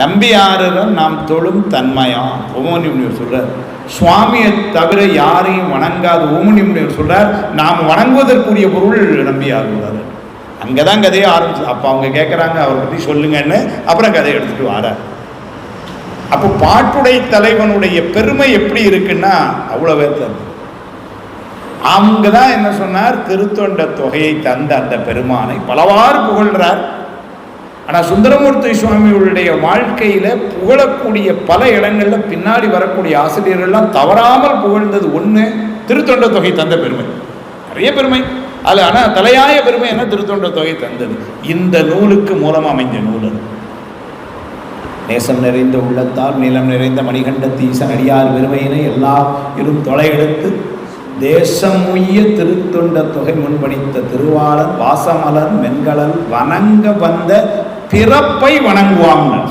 நம்பி நம்பியாரரும் நாம் தொழும் தன்மையா ஓமனி முனிவர் சொல்றார் சுவாமியை தவிர யாரையும் வணங்காத. ஓமனி முனிவர் சொல்றார் நாம் வணங்குவதற்குரிய பொருள் நம்பியார் உள்ளார் அங்கே தான் கதையை ஆரம்பிச்சு அப்போ அவங்க கேட்குறாங்க அவரை பற்றி சொல்லுங்கன்னு அப்புறம் கதையை எடுத்துட்டு வரார். அப்போ பாட்டுடை தலைவனுடைய பெருமை எப்படி இருக்குன்னா அவ்வளவே வேத்தம் அவங்க தான் என்ன சொன்னார் திருத்தொண்ட தொகையை தந்த அந்த பெருமானை பலவாறு புகழ்றார். ஆனால் சுந்தரமூர்த்தி சுவாமிகளுடைய வாழ்க்கையில் புகழக்கூடிய பல இடங்களில் பின்னாடி வரக்கூடிய ஆசிரியர்கள்லாம் தவறாமல் புகழ்ந்தது ஒன்று திருத்தொண்ட தொகை தந்த பெருமை. நிறைய பெருமை. அது ஆனால் தலையாய பெருமை என்ன? திருத்தொண்ட தொகை தந்தது. இந்த நூலுக்கு மூலம் அமைந்த நூல் அது. நேசம் நிறைந்த உள்ளத்தால் நிலம் நிறைந்த மணிகண்ட ஈசன் அடியார் பெருமையினை எல்லா இரும் தொலையெடுத்து தேசம் உய்ய திருத்தொண்ட தொகை முன்பணித்த திருவாளர் வாசமலர் மென்களல் வணங்க வந்த பிறப்பை வணங்குவாங்க.